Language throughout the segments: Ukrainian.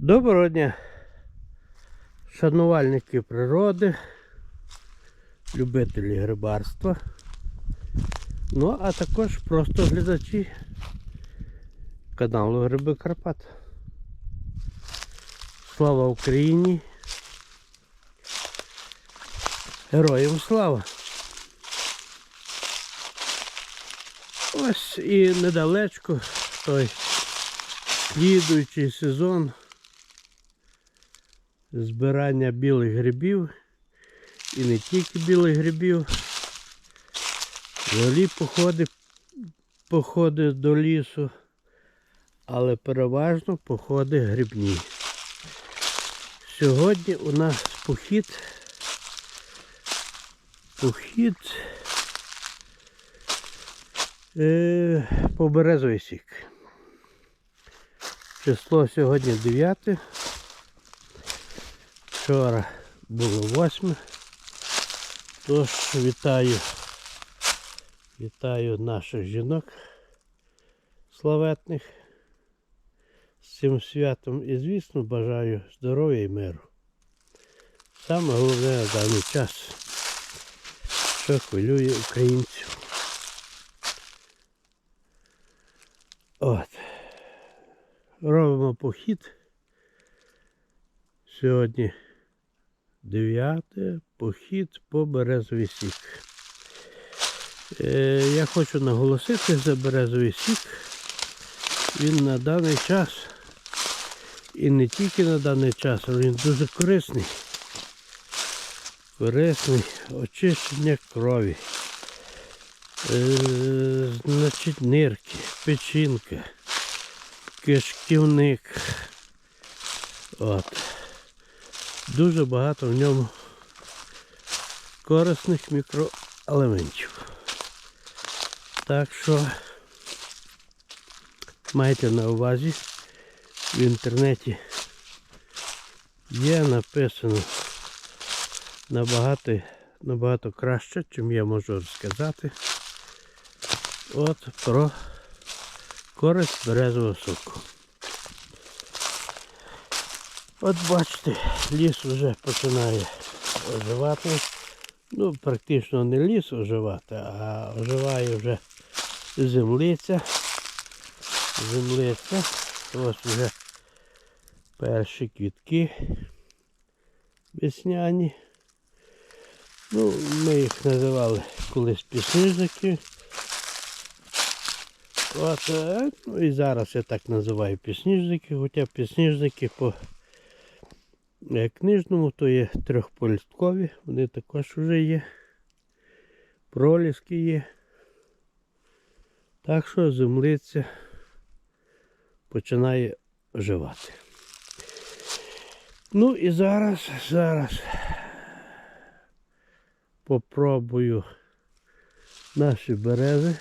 Доброго дня, шанувальники природи, любителі грибарства. Ну, а також просто глядачі каналу Гриби Карпат. Слава Україні! Героям слава! Ось і недалечко той слідуючий сезон збирання білих грибів і не тільки білих грибів. Взагалі походи, походи до лісу, але переважно походи грибні. Сьогодні у нас похід, похід е, по березовий сік. Число сьогодні 9. Вчора було 8. Тож вітаю, вітаю наших жінок славетних з цим святом і, звісно, бажаю здоров'я і миру. Саме головне на даний час, що хвилює українців. От. Робимо похід. Сьогодні 9 похід по березовий сік. Е, я хочу наголосити за березовий сік. Він на даний час і не тільки на даний час, але він дуже корисний. Корисний очищення крові. Е, значить, нирки, печінка, кишківник. От. Дуже багато в ньому корисних мікроелементів. Так що майте на увазі, в інтернеті є написано набагато, набагато краще, чим я можу розказати. От про користь березового соку. От бачите, ліс вже починає оживати. Ну, практично не ліс оживати, а оживає вже землиця. Землиця. Ось вже перші квітки весняні. Ну, ми їх називали колись пісніжники. От, е, ну і зараз я так називаю пісніжники, хоча пісніжники по книжному то є трьохполісткові, вони також вже є. Проліски є. Так що землиця починає оживати. Ну і зараз, зараз попробую наші берези.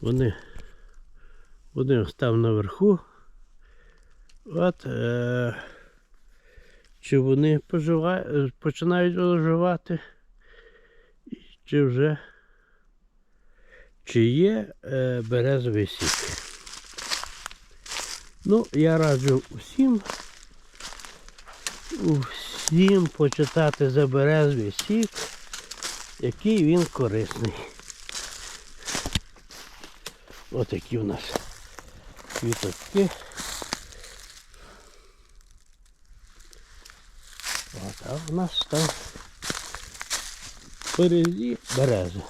Вони, ось там наверху. От е, чи вони поживають, починають оживати, чи вже чи є е, березовий сік. Ну, я раджу усім, усім почитати за березовий сік, який він корисний. Ось такі у нас квіточки. А у нас там впереді береза.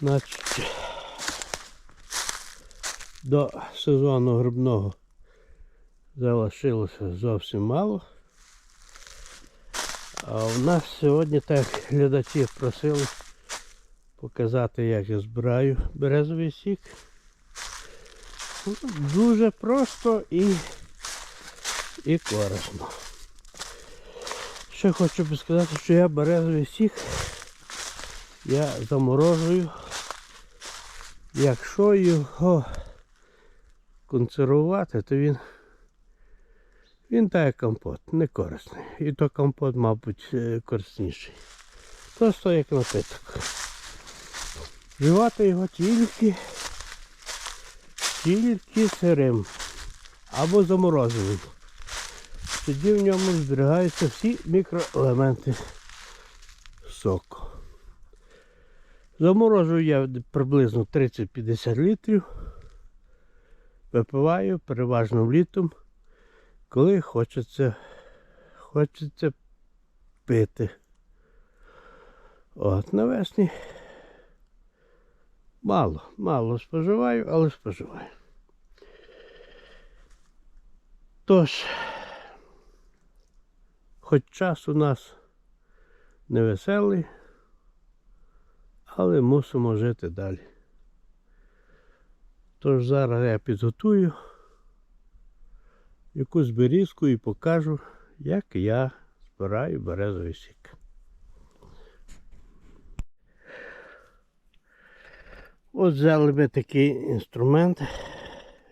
Значить, до сезону грибного залишилося зовсім мало. А у нас сьогодні так глядачі просили показати, як я збираю березовий сік. Ну, Дуже просто і, і корисно. Ще хочу би сказати, що я березовий сік я заморожую, якщо його консервувати, то він він так компот, не корисний. І то компот, мабуть, е, корисніший. Просто як напиток. Вживати його тільки, тільки сирим. або замороженим. Тоді в ньому зберігаються всі мікроелементи соку. Заморожую я приблизно 30-50 літрів. Випиваю переважно влітом, коли хочеться, хочеться пити. От, навесні мало, мало споживаю, але споживаю. Тож, хоч час у нас невеселий, але мусимо жити далі. Тож зараз я підготую якусь берізку і покажу, як я збираю березовий сік. От взяли ми такий інструмент.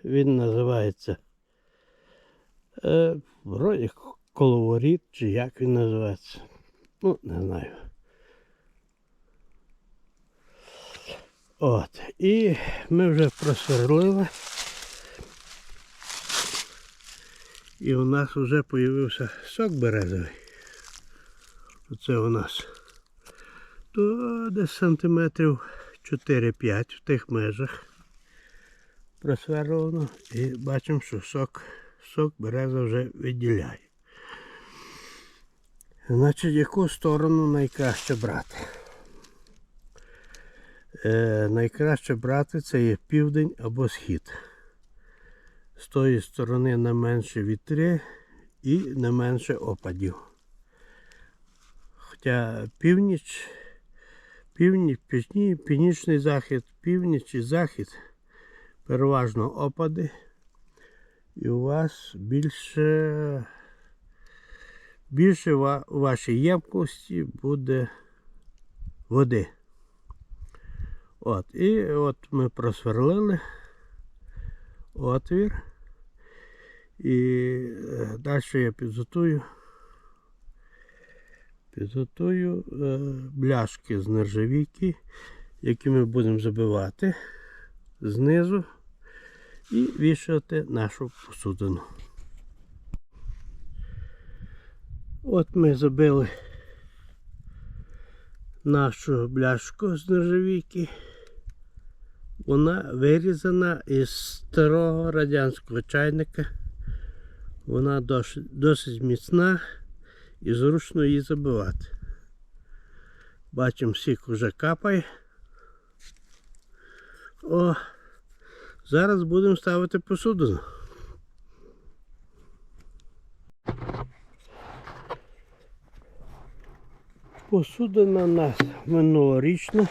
Він називається е, вроді коловоріт, чи як він називається. Ну, не знаю. От. І ми вже просверлили. І у нас вже з'явився сок березовий. Оце у нас то десь сантиметрів 4-5 в тих межах просверлено. І бачимо, що сок, сок береза вже відділяє. Значить, яку сторону найкраще брати? Е, найкраще брати це є південь або схід. З тої сторони не менше вітри і не менше опадів. Хоча північ, північ, півні, північний захід, північ і захід переважно опади. І у вас більше, більше у вашій ємкості буде води. От, і от ми просверлили отвір. І е, далі я підготую. Підготую е, бляшки з нержавійки, які ми будемо забивати знизу і вішати нашу посудину. От ми забили нашу бляшку з нержавійки. Вона вирізана із старого радянського чайника. Вона досить, міцна і зручно її забивати. Бачимо, сік вже капає. О, зараз будемо ставити посудину. Посудина у нас минулорічна.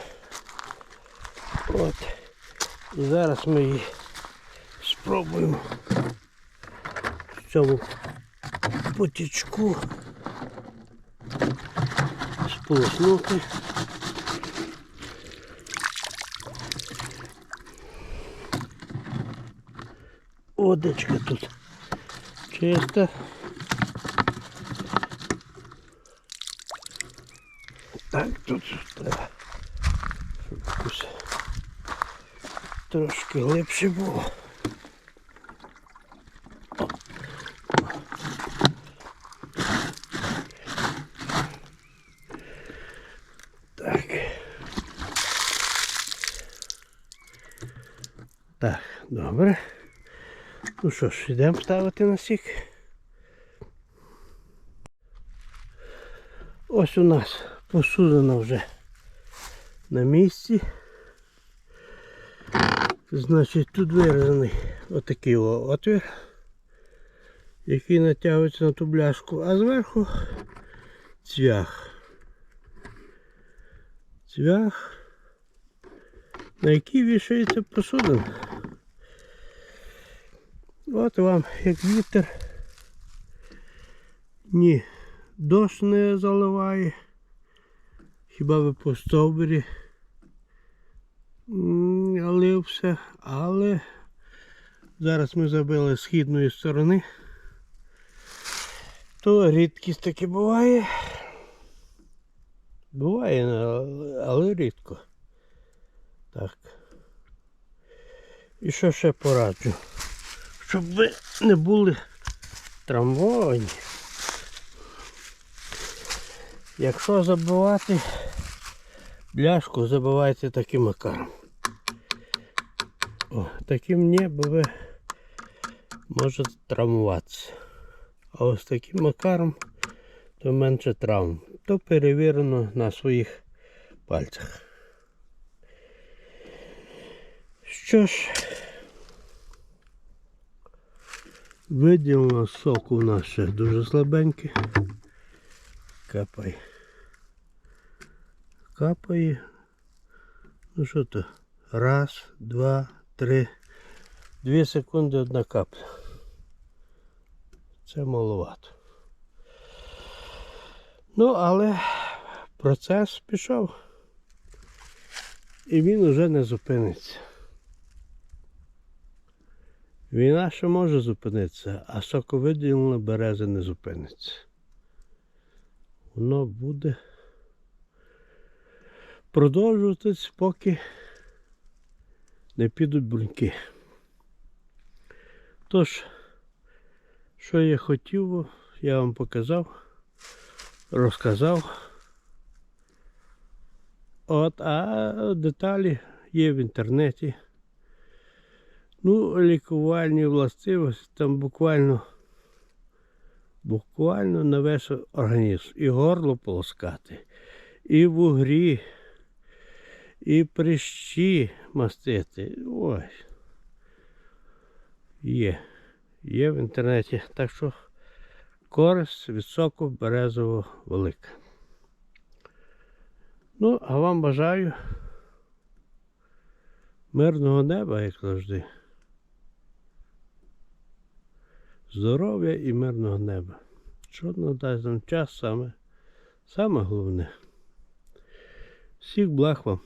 От. І зараз ми її спробуємо в цьому потічку сполоснути. Водочка тут чиста. Так, тут треба, щоб якось трошки глибше було. Так. Так, добре. Ну що ж, йдемо ставити на сік. Ось у нас посудина вже на місці. Значить, тут вирізаний отакий отвір, який натягується на ту бляшку, а зверху цвях. Цвях, на який вішається посудина. От вам як вітер. Ні, дощ не заливає. Хіба ви по стовбурі лився, але зараз ми забили з східної сторони. То рідкість таки буває. Буває, але- рідко. Так. І що ще пораджу? Щоб ви не були трамвайні. Якщо забивати бляшку, забивайте таким макаром. О, таким ні, бо ви можете травмуватися. А ось таким макаром то менше травм. То перевірено на своїх пальцях. Що ж, виділено соку у нас ще дуже слабенький. Капай. Капає. Ну що то? Раз, два, три. Дві секунди одна капля. Це маловато. Ну, але процес пішов. І він уже не зупиниться. Війна ще може зупинитися, а соковиділення берези не зупиниться. Воно буде продовжуватись, поки не підуть бруньки. Тож, що я хотів, я вам показав, розказав. От, а деталі є в інтернеті. Ну, лікувальні властивості там буквально буквально на весь організм. І горло полоскати, і вугрі, і прищі мастити. Ой. Є. Є в інтернеті. Так що користь від соку велика. Ну, а вам бажаю мирного неба, як завжди. Здоров'я і мирного неба. Що надасть нам час саме, саме головне. Всіх благ вам.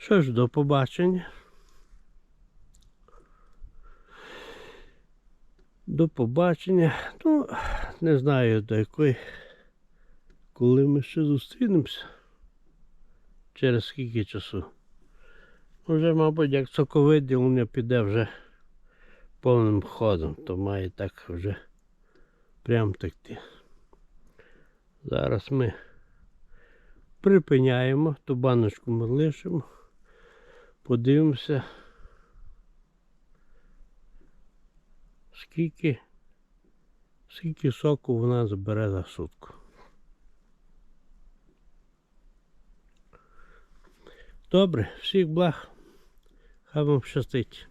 Що ж, до побачення. До побачення. Ну, не знаю до якої, коли ми ще зустрінемося. Через скільки часу. Вже, мабуть, як соковиділення піде вже повним ходом, то має так вже прям текти. Зараз ми припиняємо, ту баночку ми лишимо, подивимося, скільки, скільки соку вона забере за сутку. Добре, всіх благ, хай вам щастить.